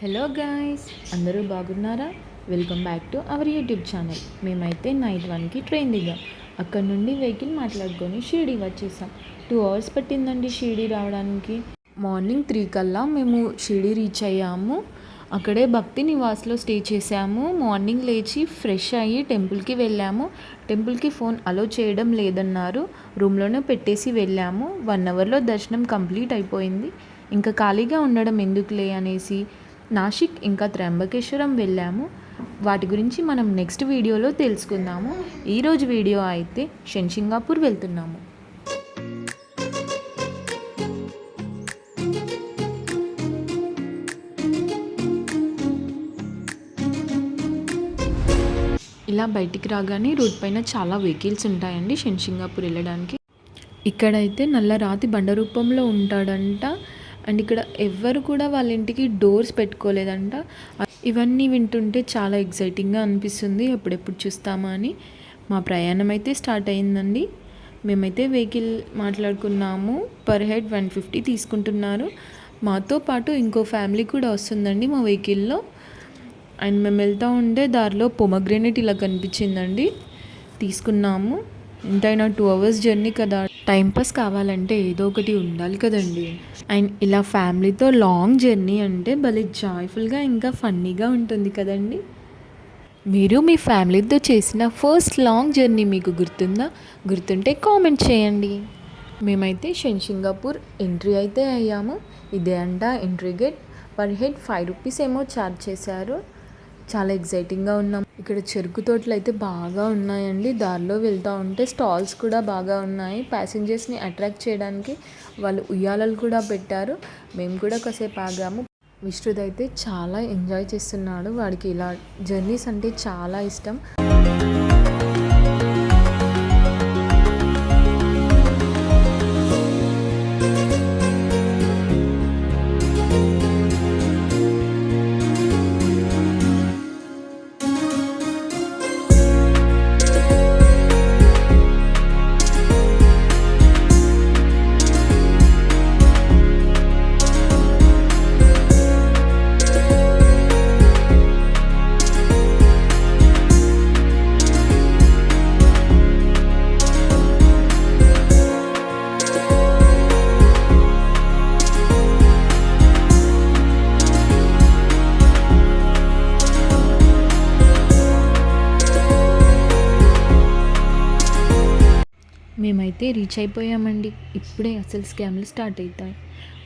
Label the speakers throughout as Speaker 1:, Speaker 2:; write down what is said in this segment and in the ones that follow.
Speaker 1: Hello guys అందరూ బాగున్నారా? Welcome back to our YouTube channel మేమైతే నైట్ వన్కి ట్రైన్ దిగాం. అక్కడ నుండి వెహికల్ మాట్లాడుకొని షిరిడి వచ్చేసాం. టూ అవర్స్ పట్టిందండి షిరిడి రావడానికి. మార్నింగ్ త్రీ కల్లా మేము షిరిడి రీచ్ అయ్యాము. అక్కడే భక్తి నివాస్లో స్టే చేసాము మార్నింగ్ లేచి ఫ్రెష్ అయ్యి టెంపుల్కి వెళ్ళాము. టెంపుల్కి ఫోన్ అలో చేయడం లేదన్నారు. రూమ్లోనే పెట్టేసి వెళ్ళాము. వన్ అవర్లో దర్శనం కంప్లీట్ అయిపోయింది. ఇంకా ఖాళీగా ఉండడం ఎందుకులే అనేసి నాసిక్ ఇంకా త్ర్యంబకేశ్వరం వెళ్ళాము. వాటి గురించి మనం నెక్స్ట్ వీడియోలో తెలుసుకుందాము. ఈరోజు వీడియో అయితే షెన్షింగాపూర్ వెళ్తున్నాము. ఇలా బయటికి రాగానే రోడ్ పైన చాలా వెహికల్స్ ఉంటాయండి షెన్షింగాపూర్ వెళ్ళడానికి. ఇక్కడైతే నల్ల రాతి బండ రూపంలో ఉంటాడంట అండ్ ఇక్కడ ఎవ్వరు కూడా వాళ్ళ ఇంటికి డోర్స్ పెట్టుకోలేదంట. ఇవన్నీ వింటుంటే చాలా ఎగ్జైటింగ్గా అనిపిస్తుంది. ఎప్పుడెప్పుడు చూస్తామా అని. మా ప్రయాణం అయితే స్టార్ట్ అయిందండి. మేమైతే వెహికల్ మాట్లాడుకున్నాము. పర్ హెడ్ వన్ ఫిఫ్టీ తీసుకుంటున్నారు. మాతో పాటు ఇంకో ఫ్యామిలీ కూడా వస్తుందండి మా వెహికల్లో. అండ్ మేము వెళ్తూ ఉండే దారిలో పొమగ్రెనేట్ ఇలా కనిపించిందండి. తీసుకున్నాము. ఎంతైనా టూ అవర్స్ జర్నీ కదా. టైంపాస్ కావాలంటే ఏదో ఒకటి ఉండాలి కదండి. అండ్ ఇలా ఫ్యామిలీతో లాంగ్ జర్నీ అంటే భలే జాయ్ఫుల్గా ఇంకా ఫన్నీగా ఉంటుంది కదండి. మీరు మీ ఫ్యామిలీతో చేసిన ఫస్ట్ లాంగ్ జర్నీ మీకు గుర్తుందా? గుర్తుంటే కామెంట్ చేయండి. మేమైతే షెన్షింగాపూర్ ఎంట్రీ అయితే అయ్యాము. ఇదే అంట entry gate. Per head five rupees ఏమో ఛార్జ్ చేశారు. చాలా ఎగ్జైటింగ్గా ఉన్నాం. ఇక్కడ చెరుకు తోటలు అయితే బాగా ఉన్నాయండి. దారిలో వెళ్తూ ఉంటే స్టాల్స్ కూడా బాగా ఉన్నాయి. ప్యాసింజర్స్ని అట్రాక్ట్ చేయడానికి వాళ్ళు ఉయ్యాలలు కూడా పెట్టారు. మేము కూడా కాసేపు ఆగాము. విష్ణుదైతే అయితే చాలా ఎంజాయ్ చేస్తున్నాడు. వాడికి ఇలా జర్నీస్ అంటే చాలా ఇష్టం. మేమైతే రీచ్ అయిపోయామండి. ఇప్పుడే అసలు స్కామ్లు స్టార్ట్ అవుతాయి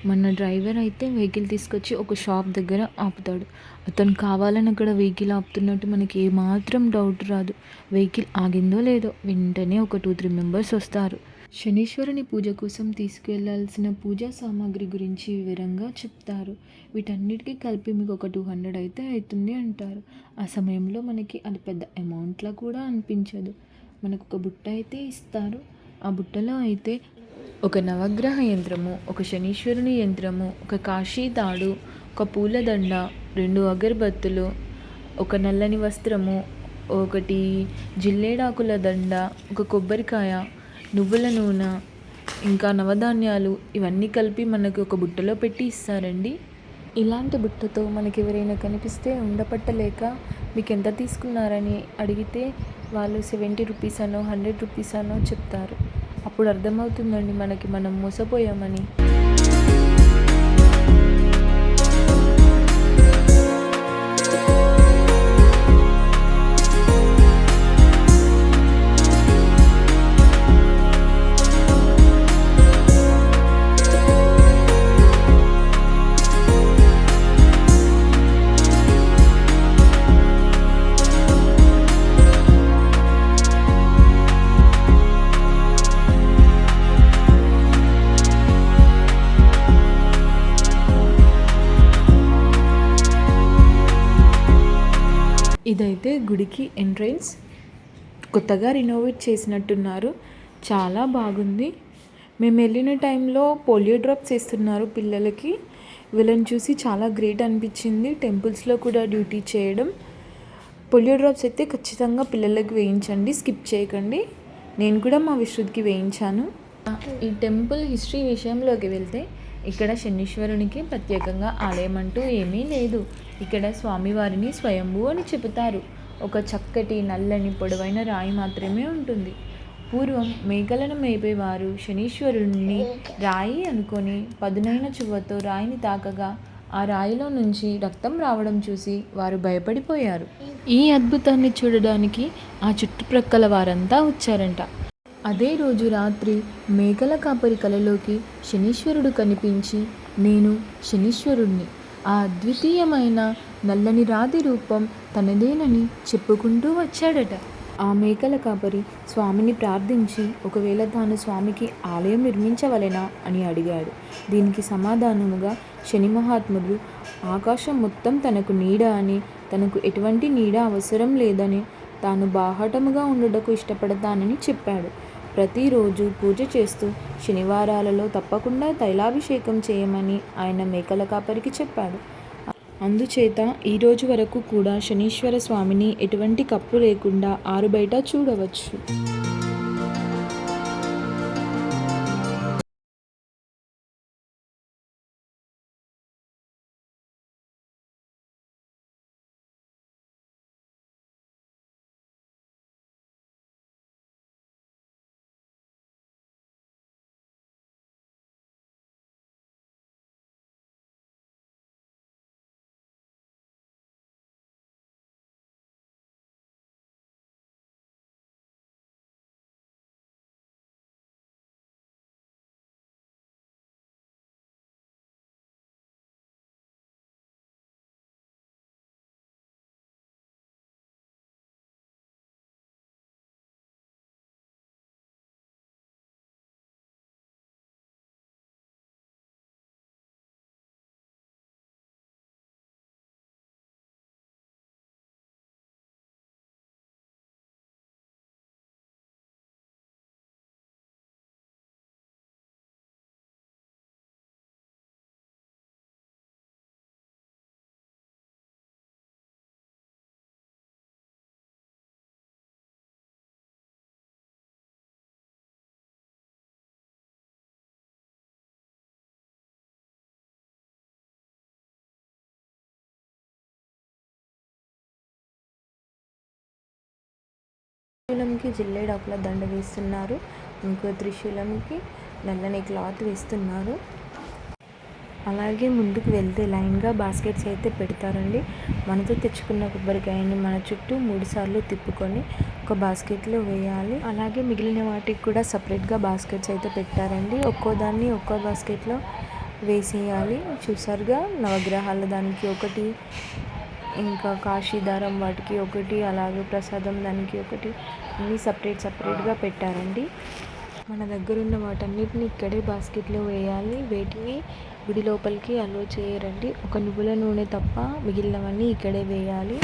Speaker 1: మన డ్రైవర్ అయితే వెహికల్ తీసుకొచ్చి ఒక షాప్ దగ్గర ఆపుతాడు. అతను కావాలని అక్కడ వెహికల్ ఆపుతున్నట్టు మనకి ఏమాత్రం డౌట్ రాదు. వెహికల్ ఆగిందో లేదో వెంటనే ఒక టూ త్రీ మెంబర్స్ వస్తారు. శనీశ్వరుని పూజ కోసం తీసుకెళ్ళాల్సిన పూజా సామాగ్రి గురించి వివరంగా చెప్తారు. వీటన్నిటికీ కలిపి మీకు ఒక టూ హండ్రెడ్ అయితే అవుతుంది అంటారు. ఆ సమయంలో మనకి అది పెద్ద అమౌంట్లా కూడా అనిపించదు. మనకు ఒక బుట్ట అయితే ఇస్తారు. ఆ బుట్టలో అయితే ఒక నవగ్రహ యంత్రము ఒక శనీశ్వరుని యంత్రము ఒక కాశీ తాడు ఒక పూలదండ రెండు అగరబత్తులు ఒక నల్లని వస్త్రము ఒకటి జిల్లేడాకుల దండ ఒక కొబ్బరికాయ నువ్వుల నూనె ఇంకా నవధాన్యాలు ఇవన్నీ కలిపి మనకి ఒక బుట్టలో పెట్టి ఇస్తారండి. ఇలాంటి బుట్టతో మనకి ఎవరైనా కనిపిస్తే ఉండపట్టలేక మీకు ఎంత తీసుకున్నారని అడిగితే వాళ్ళు సెవెంటీ రూపీస్ అనో హండ్రెడ్ రూపీస్ అనో చెప్తారు. అప్పుడు అర్థమవుతుందండి మనకి మనం మోసపోయామని. ఇదైతే గుడికి ఎంట్రన్స్. కొత్తగా రినోవేట్ చేసినట్టున్నారు. చాలా బాగుంది. మేము వెళ్ళిన టైంలో పోలియో డ్రాప్స్ వేస్తున్నారు పిల్లలకి. వీళ్ళని చూసి చాలా గ్రేట్ అనిపించింది. టెంపుల్స్లో కూడా డ్యూటీ చేయడం. పోలియో డ్రాప్స్ అయితే ఖచ్చితంగా పిల్లలకి వేయించండి. స్కిప్ చేయకండి. నేను కూడా మా విశ్రుద్కి వేయించాను. ఈ టెంపుల్ హిస్టరీ విషయంలోకి వెళ్తే ఇక్కడ శనీశ్వరునికి ప్రత్యేకంగా ఆలయం అంటూ ఏమీ లేదు. ఇక్కడ స్వామివారిని స్వయంభూ అని చెబుతారు. ఒక చక్కటి నల్లని పొడవైన రాయి మాత్రమే ఉంటుంది. పూర్వం మేకలను మేపేవారు శనీశ్వరుణ్ణి రాయి అనుకొని పదునైన చువ్వతో రాయిని తాకగా ఆ రాయిలో నుంచి రక్తం రావడం చూసి వారు భయపడిపోయారు. ఈ అద్భుతాన్ని చూడడానికి ఆ చుట్టుప్రక్కల వారంతా వచ్చారంట. అదే రోజు రాత్రి మేకల కాపరి కలలోకి శనీశ్వరుడు కనిపించి నేను శనీశ్వరుణ్ణి. ఆ అద్వితీయమైన నల్లని రాతి రూపం తనదేనని చెప్పుకుంటూ వచ్చాడట. ఆ మేకల కాపరి స్వామిని ప్రార్థించి ఒకవేళ తాను స్వామికి ఆలయం నిర్మించవలెనా? అని అడిగాడు. దీనికి సమాధానముగా శని మహాత్ముడు ఆకాశం మొత్తం తనకు నీడ అని తనకు ఎటువంటి నీడ అవసరం లేదని తాను బాహటముగా ఉండటకు ఇష్టపడతానని చెప్పాడు. ప్రతిరోజు పూజ చేస్తూ శనివారాలలో తప్పకుండా తైలాభిషేకం చేయమని ఆయన మేకల కాపరికి చెప్పాడు. అందుచేత ఈ రోజు వరకు కూడా శనీశ్వర స్వామిని ఎటువంటి కప్పు లేకుండా ఆరుబయట చూడవచ్చు. త్రిశూలంకి జిల్లేడాకుల దండ వేస్తున్నారు. ఇంకో త్రిశూలంకి నల్లని క్లాత్ వేస్తున్నారు. అలాగే ముందుకు వెళ్తే లైన్గా బాస్కెట్స్ అయితే పెడతారండి. మనతో తెచ్చుకున్న కొబ్బరికాయని మన చుట్టూ మూడు సార్లు తిప్పుకొని ఒక బాస్కెట్లో వేయాలి. అలాగే మిగిలిన వాటికి కూడా సపరేట్గా బాస్కెట్స్ అయితే పెట్టారండి. ఒక్కో దాన్ని ఒక్కో బాస్కెట్లో వేసేయాలి. చూసారుగా నవగ్రహాల దానికి ఒకటి ఇంకా కాశీదారం వాటికి ఒకటి అలాగే ప్రసాదం దానికి ఒకటి అన్నీ సపరేట్ సపరేట్గా పెట్టారండి. మన దగ్గర ఉన్న వాటన్నిటిని ఇక్కడే బాస్కెట్లో వేయాలి. వేటిని గుడి లోపలికి అలో చేయరండి. ఒక నువ్వుల నూనె తప్ప మిగిలినవన్నీ ఇక్కడే వేయాలి.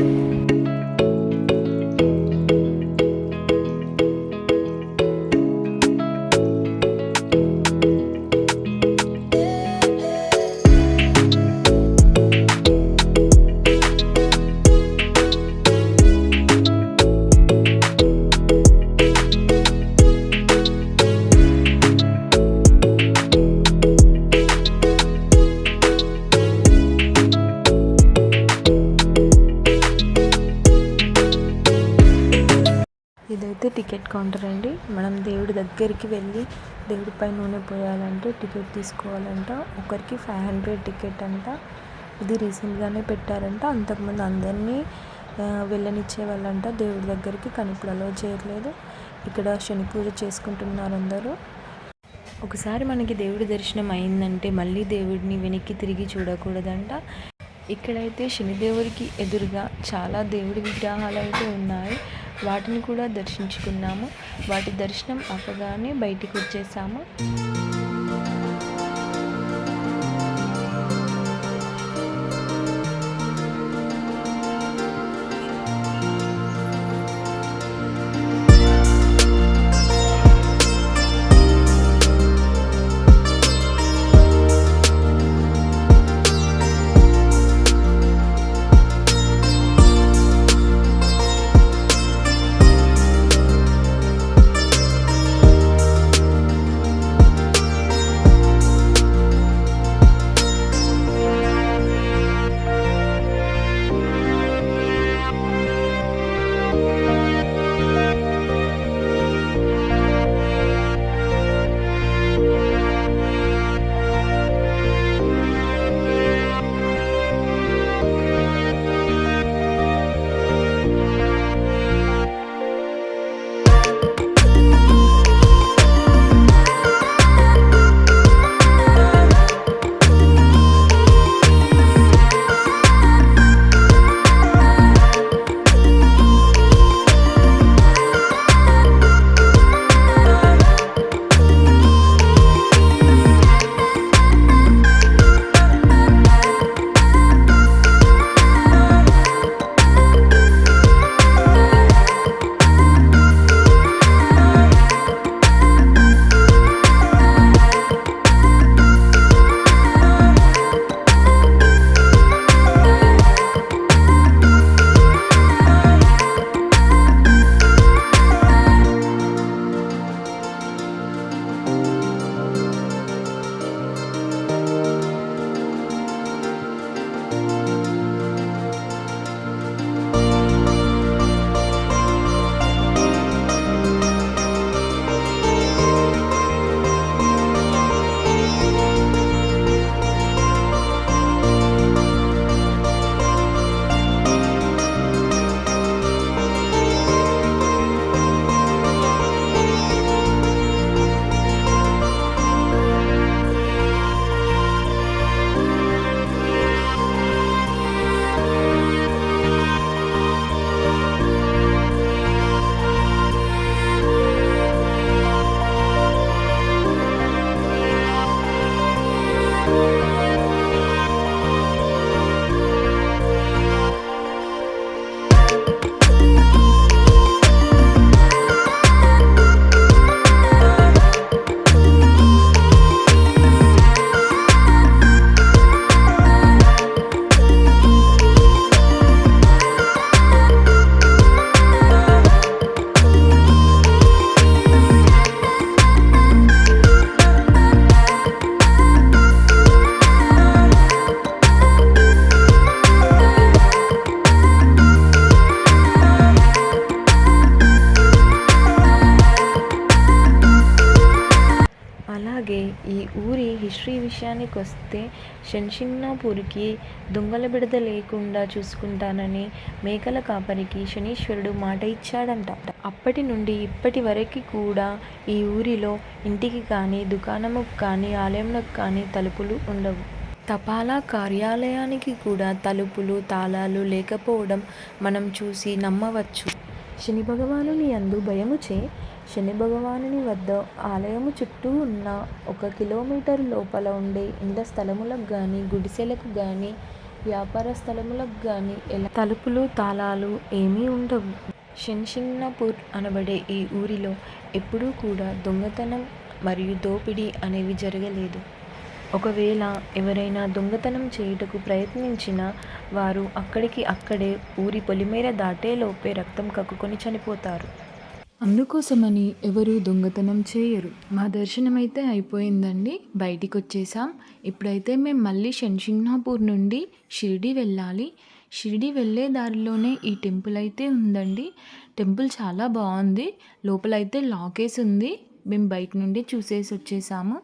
Speaker 1: ఇదైతే అండి. మనం దేవుడి దగ్గరికి వెళ్ళి దేవుడిపై నూనె పోయాలంటే టికెట్ తీసుకోవాలంట. ఒకరికి ఫైవ్ హండ్రెడ్ టికెట్ అంట. ఇది రీసెంట్గానే పెట్టారంట. అంతకుముందు అందరినీ వెళ్ళనిచ్చే వాళ్ళంట. దేవుడి దగ్గరికి కానీ ఇప్పుడు అలో చేయట్లేదు. ఇక్కడ శని పూజ చేసుకుంటున్నారు అందరూ. ఒకసారి మనకి దేవుడి దర్శనం అయిందంటే మళ్ళీ దేవుడిని వెనక్కి తిరిగి చూడకూడదంట. ఇక్కడైతే శనిదేవుడికి ఎదురుగా చాలా దేవుడి విగ్రహాలు అయితే ఉన్నాయి. వాటిని కూడా దర్శించుకున్నాము. వాటి దర్శనం అవ్వగానే బయటికి వచ్చేసాము. వస్తే శంషింగ్నాపూర్కి దొంగల బిడద లేకుండా చూసుకుంటానని మేకల కాపరికి శనీశ్వరుడు మాట ఇచ్చాడంట. అప్పటి నుండి ఇప్పటి వరకు కూడా ఈ ఊరిలో ఇంటికి కానీ దుకాణముకు కానీ ఆలయంలోకి కానీ తలుపులు ఉండవు. తపాలా కార్యాలయానికి కూడా తలుపులు తాళాలు లేకపోవడం మనం చూసి నమ్మవచ్చు. శని భగవానుని యందు భయముచే శని భగవానుని వద్ద ఆలయము చుట్టూ ఉన్న ఒక కిలోమీటర్ లోపల ఉండే ఇండ్ల స్థలములకు కానీ గుడిసెలకు కానీ వ్యాపార స్థలములకు కానీ ఎలా తలుపులు తాళాలు ఏమీ ఉండవు. షన్షింగ్నాపూర్ అనబడే ఈ ఊరిలో ఎప్పుడూ కూడా దొంగతనం మరియు దోపిడీ అనేవి జరగలేదు. ఒకవేళ ఎవరైనా దొంగతనం చేయుటకు ప్రయత్నించినా వారు అక్కడికి అక్కడే ఊరి పొలిమేర దాటేలోపే రక్తం కక్కుకొని చనిపోతారు. అందుకోసమని ఎవరు దొంగతనం చేయరు. మా దర్శనం అయితే అయిపోయిందండి. బయటికి వచ్చేసాం ఇప్పుడైతే మేము మళ్ళీ షన్షింగ్నాపూర్ నుండి షిరిడి వెళ్ళాలి. షిరిడి వెళ్ళే దారిలోనే ఈ టెంపుల్ అయితే ఉందండి. టెంపుల్ చాలా బాగుంది. లోపలైతే లాకేస్ ఉంది మేము బయట నుండి చూసేసి వచ్చేసాము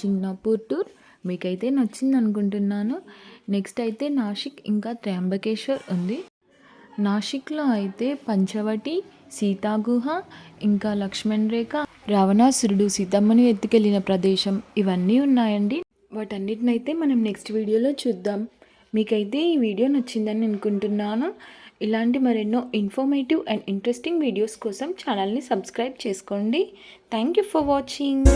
Speaker 1: మా టూర్ మీకైతే నచ్చింది అనుకుంటున్నాను నెక్స్ట్ అయితే నాసిక్ ఇంకా త్ర్యంబకేశ్వర్ ఉంది. నాసిక్లో అయితే పంచవటి సీతాగుహ ఇంకా లక్ష్మణ్ రేఖ రావణాసురుడు సీతమ్మని ఎత్తుకెళ్ళిన ప్రదేశం ఇవన్నీ ఉన్నాయండి. వాటన్నిటినైతే మనం నెక్స్ట్ వీడియోలో చూద్దాం. మీకైతే ఈ వీడియో నచ్చిందని అనుకుంటున్నాను. ఇలాంటి మరెన్నో ఇన్ఫర్మేటివ్ అండ్ ఇంట్రెస్టింగ్ వీడియోస్ కోసం ఛానల్ని సబ్స్క్రైబ్ చేసుకోండి. Thank you for watching.